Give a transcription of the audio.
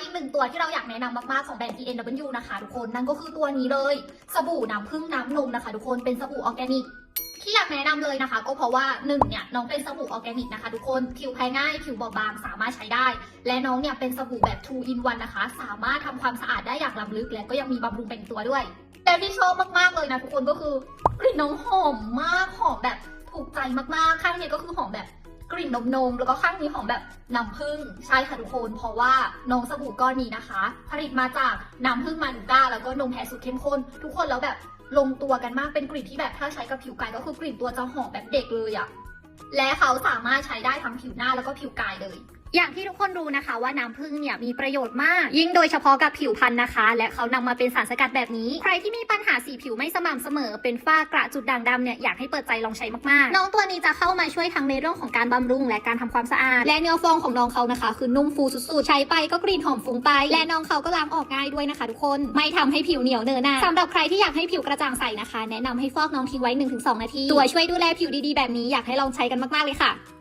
อีกหนึ่งตัวที่เราอยากแนะนำมากๆของแบรนด์ TNW นะคะทุกคนนั่นก็คือตัวนี้เลย สบู่น้ำผึ้งน้ำนมนะคะ ทุกคนเป็นสบู่ออร์แกนิกที่อยากแนะนำเลยนะคะ ก็เพราะว่าหนึ่งเนี่ยน้องเป็นสบู่ออร์แกนิกนะคะ ทุกคนผิวแพ้ง่ายผิวบอบบางสามารถใช้ได้ และน้องเนี่ยเป็นสบู่แบบ 2 in 1 นะคะ สามารถทำความสะอาดได้อย่างล้ำลึก และก็ยังมีบำรุงเป็นตัวด้วย แต่ที่ชอบมากๆเลยนะทุกคนก็คือกลิ่นน้องหอมมากหอมแบบถูกใจมากๆข้างนี้ก็คือหอมแบบ กลิ่นนมนมแล้วก็ข้างนี้หอมแบบน้ำผึ้งใช่ค่ะทุกคน เพราะว่าน้องสบู่ก้อนนี้นะคะ ผลิตมาจากน้ำผึ้งมานูก้า แล้วก็นมแพะสูตรเข้มข้น ทุกคนแล้วแบบลงตัวกันมากเป็นกลิ่นที่แบบถ้าใช้กับผิวกายก็คือกลิ่นตัวจะหอมแบบเด็กเลยอะและเขาสามารถใช้ได้ทั้งผิวหน้าแล้วก็ผิวกายเลย อย่างที่ทุกคนรู้นะคะว่าน้ำผึ้งเนี่ยมีประโยชน์มาก ยิ่งโดยเฉพาะกับผิวพรรณนะคะ และเขานำมาเป็นสารสกัดแบบนี้ ใครที่มีปัญหาสีผิวไม่สม่ำเสมอ เป็นฝ้ากระจุดด่างดำเนี่ยอยากให้เปิดใจลองใช้มากๆ น้องตัวนี้จะเข้ามาช่วยทั้งในเรื่องของการบำรุง และการทำความสะอาด และเนื้อฟองของน้องเขานะคะ คือนุ่มฟูสุดๆใช้ไปก็กลิ่นหอมฟุ้งไป และน้องเขาก็ล้างออกง่ายด้วยนะคะทุกคน ไม่ทำให้ผิวเหนียวเนอะหนาสำหรับใครที่อยากให้ผิวกระจ่างใสนะคะ แนะนำให้ฟอกน้องทิ้งไว้ 1-2 นาที ตัวช่วยดูแลผิวดีๆแบบนี้อยากให้ลองใช้กันมากๆเลยค่ะ